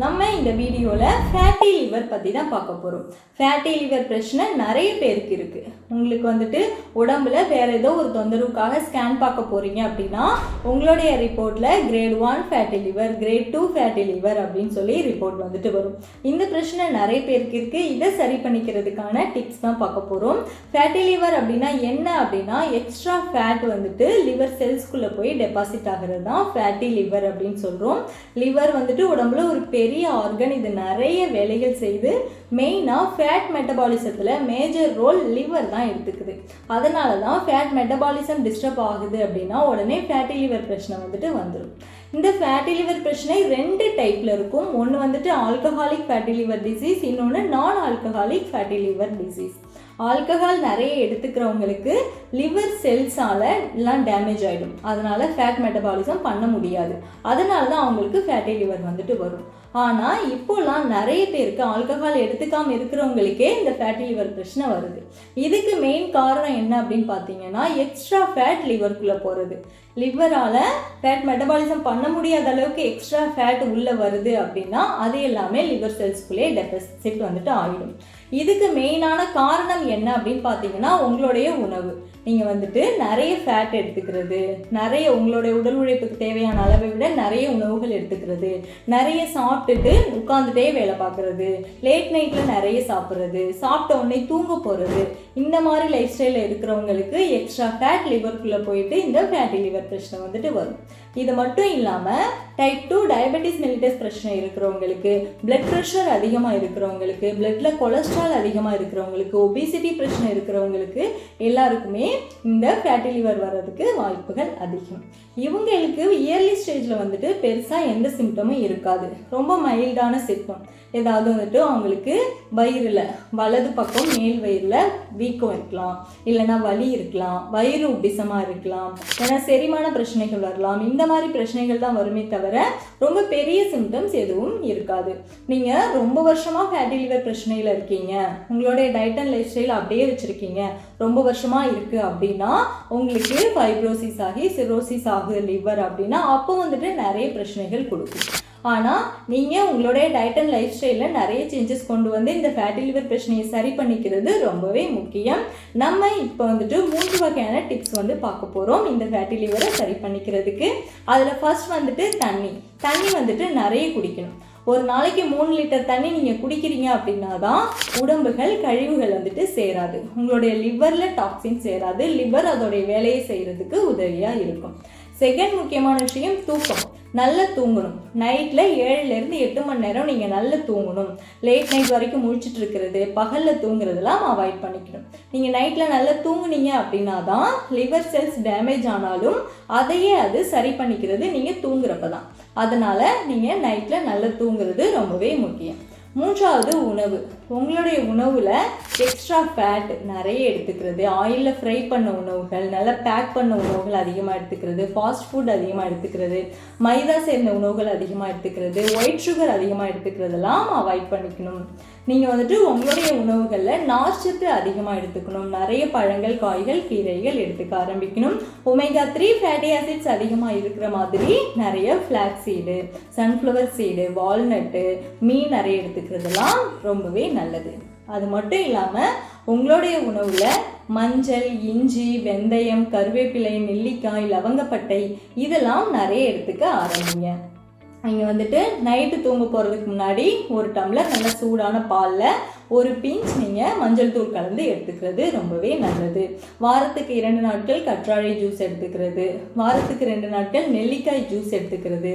நம்ம இந்த வீடியோவில் ஃபேட்டி லிவர் பற்றி தான் பார்க்க போகிறோம் ஃபேட்டி லிவர் பிரச்சனை நிறைய பேருக்கு இருக்குது உங்களுக்கு வந்துட்டு உடம்புல வேறு ஏதோ ஒரு தொந்தரவுக்காக ஸ்கேன் பார்க்க போகிறீங்க அப்படின்னா உங்களுடைய ரிப்போர்ட்டில் grade one fatty liver grade two fatty liver அப்படின்னு சொல்லி ரிப்போர்ட் வந்துட்டு வரும். இந்த பிரச்சனை நிறைய பேருக்கு இருக்குது இதை சரி பண்ணிக்கிறதுக்கான டிப்ஸ் தான் பார்க்க போகிறோம் ஃபேட்டி லிவர் அப்படின்னா என்ன அப்படின்னா எக்ஸ்ட்ரா ஃபேட் வந்துட்டு லிவர் செல்ஸ்குள்ளே போய் டெபாசிட் ஆகிறது தான் ஃபேட்டி லிவர் அப்படின்னு சொல்கிறோம் லிவர் வந்துட்டு உடம்புல ஒரு பெரிய ஆர்கன் இது நிறைய வேலைகள் செய்து மெயினாக ஃபேட் மெட்டபாலிசத்தில் மேஜர் ரோல் லிவர் தான் எடுத்துக்குது. அதனால தான் ஃபேட் மெட்டபாலிசம் டிஸ்டர்ப் ஆகுது அப்படின்னா உடனே ஃபேட்டி லிவர் பிரச்சனை வந்துட்டு வந்துடும் இந்த ஃபேட்டி லிவர் பிரச்சனை ரெண்டு டைப்பில் இருக்கும். ஒன்று வந்துட்டு ஆல்கஹாலிக் ஃபேட்டி லிவர் டிசீஸ் இன்னொன்று non alcoholic fatty liver disease alcohol நிறைய எடுத்துக்கிறவங்களுக்கு லிவர் செல்ஸால் எல்லாம் டேமேஜ் ஆகிடும் அதனால ஃபேட் மெட்டபாலிசம் பண்ண முடியாது. அதனால தான் அவங்களுக்கு ஃபேட்டி லிவர் வந்துட்டு வரும். ஆனால் இப்போலாம் நிறைய பேருக்கு ஆல்கஹால் எடுத்துக்காமல் இருக்கிறவங்களுக்கே இந்த ஃபேட்டி லிவர் பிரச்சனை வருது. இதுக்கு மெயின் காரணம் என்ன அப்படின்னு பார்த்தீங்கன்னா எக்ஸ்ட்ரா ஃபேட் லிவருக்குள்ளே போகிறது லிவரால் ஃபேட் மெட்டபாலிசம் பண்ண பண்ண முடியாத அளவுக்கு எக்ஸ்ட்ரா ஃபேட் உள்ளே வருது அப்படின்னா அது எல்லாமே லிவர் செல்ஸ்குள்ளே டெபாசிட் வந்துட்டு ஆகிடும் இதுக்கு மெயினான காரணம் என்ன அப்படின்னு பார்த்தீங்கன்னா உங்களுடைய உணவு. நீங்கள் வந்துட்டு நிறைய ஃபேட் எடுத்துக்கிறது நிறைய உங்களுடைய உடல் உழைப்புக்கு தேவையான அளவை விட நிறைய உணவுகள் எடுத்துக்கிறது நிறைய சாப்பிட்டுட்டு உட்காந்துட்டே வேலை பார்க்குறது லேட் நைட்டில் நிறைய சாப்பிட்றது சாப்பிட்ட உடனே தூங்க போகிறது இந்த மாதிரி லைஃப் ஸ்டைலில் இருக்கிறவங்களுக்கு எக்ஸ்ட்ரா ஃபேட் லிவருக்குள்ளே போயிட்டு இந்த ஃபேட்டி லிவர் பிரச்சனை வந்துட்டு வரும். இது மட்டும் இல்லாமல் டைப் டூ டயபெட்டிஸ் மெலிட்டஸ் பிரச்சனை இருக்கிறவங்களுக்கு பிளட் ப்ரெஷர் அதிகமாக இருக்கிறவங்களுக்கு பிளட்டில் கொலஸ்ட்ரால் அதிகமாக இருக்கிறவங்களுக்கு ஒபிசிட்டி பிரச்சனை இருக்கிறவங்களுக்கு எல்லாருக்குமே இந்த ஃபேட்டி லிவர் வர்றதுக்கு வாய்ப்புகள் அதிகம். இவங்களுக்கு இயர்லி ஸ்டேஜில் வந்துட்டு பெருசாக எந்த சிம்டமும் இருக்காது. ரொம்ப மைல்டான சிம்டம் ஏதாவது வந்துட்டு அவங்களுக்கு வயிறில் வலது பக்கம் மேல் வயிறில் வீக்கம் இருக்கலாம். இல்லைன்னா வலி இருக்கலாம். வயிறு உபிசமாக இருக்கலாம். ஏன்னா செரிமான பிரச்சனைகள் வரலாம். இந்த மாதிரி பிரச்சனைகள் தான் வருமே தவிர ரொம்ப பெரிய சிம்டம்ஸ் எதுவும் இருக்காது. நீங்கள் ரொம்ப வருஷமாக ஃபேட்டி லிவர் பிரச்சனையில் இருக்கீங்க. உங்களுடைய டயட் அண்ட் லைஃப் ஸ்டைல் அப்படியே வச்சுருக்கீங்க. ரொம்ப வருஷமாக இருக்குது அப்படின்னா உங்களுக்கு ஃபைப்ரோசிஸ் ஆகி சிரோசிஸ் ஆகுது லிவர் அப்படின்னா அப்போ வந்துட்டு நிறைய பிரச்சனைகள் கொடுக்கும். ஆனால் நீங்கள் உங்களுடைய டயட் அண்ட் லைஃப் ஸ்டைலில் நிறைய சேஞ்சஸ் கொண்டு வந்து இந்த ஃபேட்டி லிவர் பிரச்சனையை சரி பண்ணிக்கிறது ரொம்பவே முக்கியம். நம்ம இப்போ வந்துட்டு மூன்று வகையான டிப்ஸ் வந்து பார்க்க போகிறோம் இந்த ஃபேட்டி லிவரை சரி பண்ணிக்கிறதுக்கு. அதில் ஃபர்ஸ்ட் வந்துட்டு தண்ணி. தண்ணி வந்துட்டு நிறைய குடிக்கணும். ஒரு நாளைக்கு மூணு லிட்டர் தண்ணி நீங்கள் குடிக்கிறீங்க அப்படின்னா தான் உடம்புகள் கழிவுகள் வந்துட்டு சேராது. உங்களுடைய லிவரில் டாக்ஸின் சேராது. லிவர் அதோடைய வேலையை செய்கிறதுக்கு உதவியாக இருக்கும். செகண்ட் முக்கியமான விஷயம் தூக்கம். நல்லா தூங்கணும். நைட்டில் ஏழுலேருந்து எட்டு மணி நேரம் நீங்கள் நல்லா தூங்கணும். லேட் நைட் வரைக்கும் முழிச்சிட்டு இருக்கிறது பகலில் தூங்குறதெல்லாம் அவாய்ட் பண்ணிக்கணும். நீங்கள் நைட்டில் நல்லா தூங்குனீங்க அப்படின்னா தான் லிவர் செல்ஸ் டேமேஜ் ஆனாலும் அதையே அது சரி பண்ணிக்கிறது நீங்கள் தூங்குறப்ப தான் அதனால் நீங்கள் நைட்டில் நல்லா தூங்குறது ரொம்பவே முக்கியம். மூன்றாவது உணவு. உங்களுடைய உணவில் எக்ஸ்ட்ரா ஃபேட் நிறைய எடுத்துக்கிறது. ஆயிலில் ஃப்ரை பண்ண உணவுகள் நல்லா பேக் பண்ண உணவுகள் அதிகமாக எடுத்துக்கிறது. ஃபாஸ்ட் ஃபுட் அதிகமாக எடுத்துக்கிறது. மைதா சேர்ந்த உணவுகள் அதிகமாக எடுத்துக்கிறது. ஒயிட் சுகர் அதிகமாக எடுத்துக்கிறதெல்லாம் அவாய்ட் பண்ணிக்கணும். நீங்கள் வந்துட்டு உங்களுடைய உணவுகளில் நார்ச்சத்து அதிகமாக எடுத்துக்கணும். நிறைய பழங்கள் காய்கள் கீரைகள் எடுத்துக்க ஆரம்பிக்கணும். ஒமேகா த்ரீ ஃபேட்டி ஆசிட்ஸ் அதிகமாக இருக்கிற மாதிரி நிறைய flax seed sunflower seed walnut மீன் நிறைய எடுத்துக்கிறதெல்லாம் ரொம்பவே நல்லது. அது மட்டும் இல்லாமல் உங்களுடைய உணவில் மஞ்சள் இஞ்சி வெந்தயம் கருவேப்பிலை நெல்லிக்காய் லவங்கப்பட்டை இதெல்லாம் நிறைய எடுத்துக்க ஆரம்பிங்க. நீங்கள் வந்துட்டு நைட்டு தூங்க போகிறதுக்கு முன்னாடி ஒரு டம்ளர் நல்ல சூடான பாலில் ஒரு பிஞ்ச் நீங்கள் மஞ்சள் தூள் கலந்து எடுத்துக்கிறது ரொம்பவே நல்லது. வாரத்துக்கு இரண்டு நாட்கள் கற்றாழை ஜூஸ் எடுத்துக்கிறது. வாரத்துக்கு ரெண்டு நாட்கள் நெல்லிக்காய் ஜூஸ் எடுத்துக்கிறது.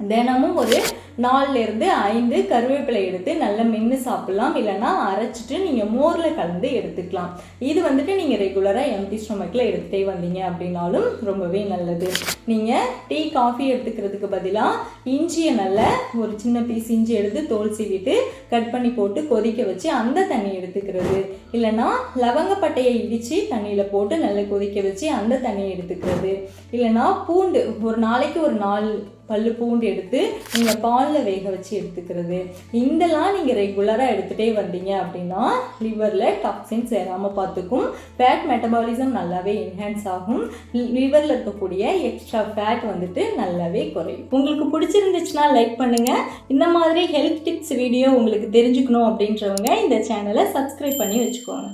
தினமும் ஒரு நாலுலேருந்து ஐந்து கருவேப்பிலை எடுத்து நல்லா மென்று சாப்பிட்லாம். இல்லைனா அரைச்சிட்டு நீங்கள் மோரில் கலந்து எடுத்துக்கலாம். இது வந்துட்டு நீங்கள் ரெகுலராக எம்டி ஸ்டொமக்கில் எடுத்துகிட்டே வந்தீங்க அப்படின்னாலும் ரொம்பவே நல்லது. நீங்கள் டீ காஃபி எடுத்துக்கிறதுக்கு பதிலாக இஞ்சியை நல்லா ஒரு சின்ன பீஸ் இஞ்சி எடுத்து தோல் சீவிட்டு கட் பண்ணி போட்டு கொதிக்க வச்சு அந்த தண்ணி எடுத்துக்கிறது. இல்லைன்னா லவங்கப்பட்டையை இடித்து தண்ணியில் போட்டு நல்லா கொதிக்க வச்சு அந்த தண்ணியை எடுத்துக்கிறது. இல்லைன்னா பூண்டு ஒரு நாளைக்கு ஒரு நாலு பல்லு பூண்டு எடுத்து நீங்கள் பாலில் வேக வச்சு எடுத்துக்கிறது. இதெல்லாம் நீங்கள் ரெகுலராக எடுத்துகிட்டே வந்தீங்க அப்படின்னா லிவரில் டாக்ஸின்ஸ் சேராமல் பார்த்துக்கும். ஃபேட் மெட்டபாலிசம் நல்லாவே என்ஹான்ஸ் ஆகும். லிவரில் இருக்கக்கூடிய எக்ஸ்ட்ரா ஃபேட் வந்துட்டு நல்லாவே குறையும். உங்களுக்கு பிடிச்சிருந்துச்சுன்னா லைக் பண்ணுங்கள் இந்த மாதிரி ஹெல்த் டிப்ஸ் வீடியோ உங்களுக்கு தெரிஞ்சுக்கணும் அப்படின்றவங்க இந்த சேனலை சப்ஸ்கிரைப் பண்ணி வச்சுக்கோங்க.